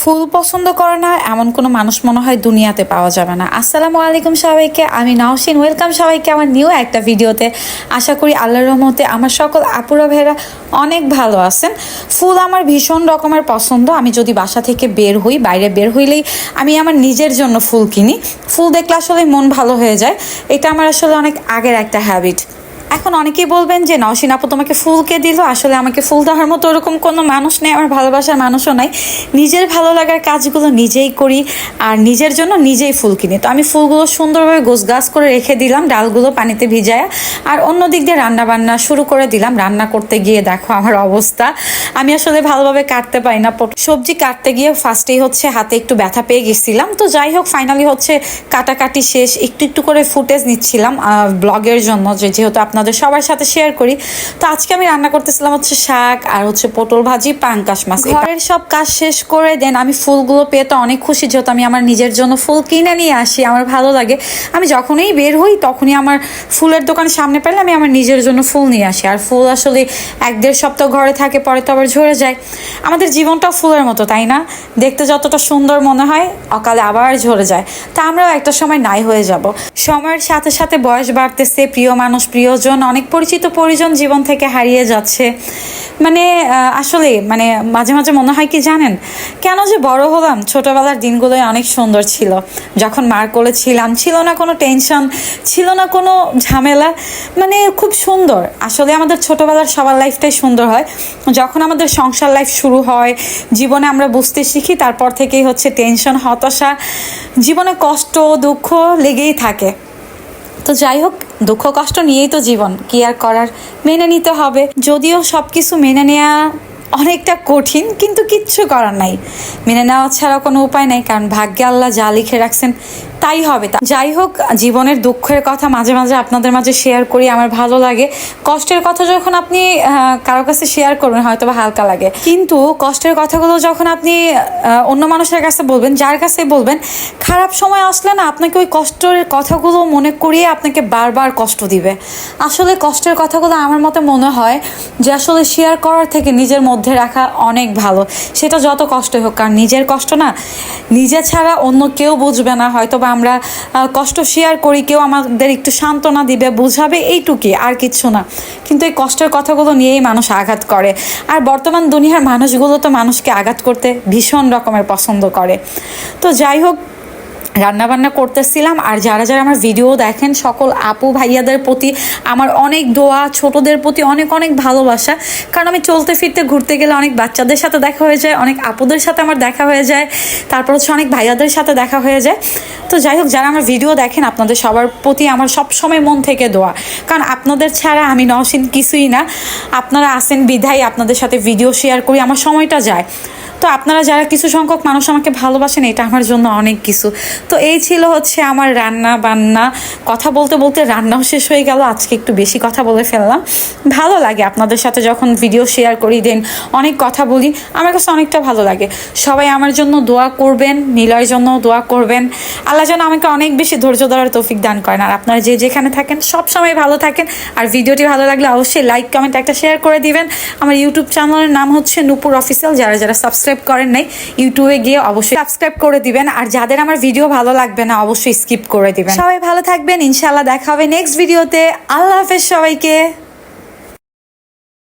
ফুল পছন্দ করে না, এমন কোনো মানুষ মনে হয় দুনিয়াতে পাওয়া যাবে না। আসসালামু আলাইকুম সবাইকে, আমি নাওশিন। ওয়েলকাম সবাইকে আমার নিউ একটা ভিডিওতে। আশা করি আল্লাহর রহমতে আমার সকল আপুরা ভাইরা অনেক ভালো আছেন। ফুল আমার ভীষণ রকমের পছন্দ। আমি যদি বাসা থেকে বের হই, বাইরে বের হইলেই আমি আমার নিজের জন্য ফুল কিনি। ফুল দেখলে আসলে মন ভালো হয়ে যায়। এটা আমার আসলে অনেক আগের একটা হ্যাবিট এখন অনেকেই বলবেন যে, নওশিন আপু তোমাকে ফুলকে দিল। আসলে আমাকে ফুল দেওয়ার মতো ওরকম কোনো মানুষ নেই, আমার ভালোবাসার মানুষও নাই। নিজের ভালো লাগার কাজগুলো নিজেই করি আর নিজের জন্য নিজেই ফুল কিনি। তো আমি ফুলগুলো সুন্দরভাবে গোছ গাছ করে রেখে দিলাম, ডালগুলো পানিতে ভিজায়। আর অন্য দিক দিয়ে রান্না বান্না শুরু করে দিলাম। রান্না করতে গিয়ে দেখো আমার অবস্থা। আমি আসলে ভালোভাবে কাটতে পারি না। সবজি কাটতে গিয়ে ফার্স্টেই হচ্ছে হাতে একটু ব্যথা পেয়ে গেছিলাম। তো যাই হোক ফাইনালি হচ্ছে কাটাকাটি শেষ। একটু একটু করে ফুটেজ নিচ্ছিলাম ব্লগের জন্য যে যেহেতু আপনাদের সবার সাথে শেয়ার করি। তো আজকে আমি রান্না করতেছিলাম হচ্ছে শাক আর হচ্ছে পটল ভাজি পাঙ্কাশ মাছ। ঘরের সব কাজ শেষ করে দেন আমি ফুলগুলো পেয়ে তো অনেক খুশি। যেহেতু আমি আমার নিজের জন্য ফুল কিনে নিয়ে আসি আমার ভালো লাগে। আমি যখনই বের হই তখনই আমার ফুলের দোকান সামনে পেলে আমি আমার নিজের জন্য ফুল নিয়ে আসি। আর ফুল আসলে এক দেড় সপ্তাহ ঘরে থাকে, পরে তো আবার ঝরে যায়। আমাদের জীবনটাও ফুলের মতো, তাই না? দেখতে যতটা সুন্দর মনে হয়, অকালে আবার ঝরে যায়। তা আমরাও একটা সময় নাই হয়ে যাব। সময়ের সাথে সাথে বয়স বাড়তেছে, প্রিয় মানুষ, প্রিয়জন, অনেক পরিচিত পরিজন জীবন থেকে হারিয়ে যাচ্ছে। মানে আসলে মানে মাঝে মাঝে মনে হয় কি জানেন? কেন যে বড় হলাম, ছোটবেলার দিনগুলোই অনেক সুন্দর ছিল। যখন মার কোলে ছিলাম, ছিল না কোনো টেনশন, ছিল না কোনো ঝামেলা মানে খুব সুন্দর। আসলে আমাদের ছোটবেলার সবার লাইফটাই সুন্দর হয়। যখন আমাদের সংসার লাইফ শুরু হয়, জীবনে আমরা বুঝতে শিখি, তারপর থেকেই হচ্ছে টেনশন, হতাশা। জীবনে কষ্ট, দুঃখ লেগেই থাকে। তো যাই হোক দুঃখ কষ্ট নিয়েই তো জীবন। কি আর করার? মেনে নিতে হবে। যদিও সব কিছু মেনে নেওয়া অনেকটা কঠিন, কিন্তু কিচ্ছু করার নাই। মেনে নেওয়া ছাড়া কোনো উপায় নাই, কারণ ভাগ্যে আল্লাহ যা লিখে রাখছেন তাই হবে তা। যাই হোক, জীবনের দুঃখের কথা মাঝে মাঝে আপনাদের মাঝে শেয়ার করি, আমার ভালো লাগে। কষ্টের কথা যখন আপনি কারও কাছে শেয়ার করবেন হয়তো বা হালকা লাগে। কিন্তু কষ্টের কথাগুলো যখন আপনি অন্য মানুষের কাছে বলবেন, যার কাছে বলবেন, খারাপ সময় আসলে না, আপনাকে ওই কষ্টের কথাগুলো মনে করিয়ে আপনাকে বারবার কষ্ট দিবে। আসলে কষ্টের কথাগুলো আমার মতে মনে হয় যে আসলে শেয়ার করার থেকে নিজের মধ্যে রাখা অনেক ভালো। সেটা যত কষ্ট হোক, কারণ নিজের কষ্ট না, নিজে ছাড়া অন্য কেউ বুঝবে না হয়তো বা আমরা কষ্ট শেয়ার করি, কেউ আমাদের একটু সান্ত্বনা দিবে, বুঝাবে, এইটুকুই, আর কিছু না। কিন্তু এই কষ্টের কথাগুলো নিয়েই মানুষ আঘাত করে। আর বর্তমান দুনিয়ার মানুষগুলো তো মানুষকে আঘাত করতে ভীষণ রকমের পছন্দ করে। তো যাই হোক রান্না বান্না করতেছিলাম, আর যারা যারা আমার ভিডিও দেখেন, সকল আপু ভাইয়াদের প্রতি আমার অনেক দোয়া, ছোটদের প্রতি অনেক অনেক ভালোবাসা। কারণ আমি চলতে ফিরতে ঘুরতে গেলে অনেক বাচ্চাদের সাথে দেখা হয়ে যায়, অনেক আপুদের সাথে আমার দেখা হয়ে যায়, তারপর হচ্ছে অনেক ভাইয়াদের সাথে দেখা হয়ে যায়। তো যাই হোক, যারা আমার ভিডিও দেখেন, আপনাদের সবার প্রতি আমার সব সময় মন থেকে দোয়া। কারণ আপনাদের ছাড়া আমি নসীন কিছুই না। আপনারা আসেন বিধায়, আপনাদের সাথে ভিডিও শেয়ার করি, আমার সময়টা যায়। তো আপনারা যারা কিছু সংখ্যক মানুষ আমাকে ভালোবাসেন, এটা আমার জন্য অনেক কিছু। তো এই ছিল হচ্ছে আমার রান্না বান্না। কথা বলতে বলতে রান্নাও শেষ হয়ে গেল, আজকে একটু বেশি কথা বলে ফেললাম। ভালো লাগে আপনাদের সাথে যখন ভিডিও শেয়ার করি দেন অনেক কথা বলি। আমার কাছে অনেকটা ভালো লাগে। সবাই আমার জন্য দোয়া করবেন নীলয়ের জন্য দোয়া করবেন। আল্লাহ যেন আমাকে অনেক বেশি ধৈর্য ধরার তৌফিক দান করেন। আর আপনারা যে যেখানে থাকেন সব সময় ভালো থাকেন। আর ভিডিওটি ভালো লাগলে অবশ্যই লাইক কমেন্ট একটা শেয়ার করে দিবেন। আমার ইউটিউব চ্যানেলের নাম হচ্ছে নূপুর অফিসিয়াল যারা যারা সাবস্ক্রাইব করেন নাই ইউটিউবে গিয়ে অবশ্যই সাবস্ক্রাইব করে দিবেন। আর যাদের আমার ভিডিও ভালো লাগবে না, অবশ্যই স্কিপ করে দিবেন। সবাই ভালো থাকবেন ইনশাল্লাহ দেখা হবে নেক্সট ভিডিওতে আল্লাহ হাফেজ সবাইকে।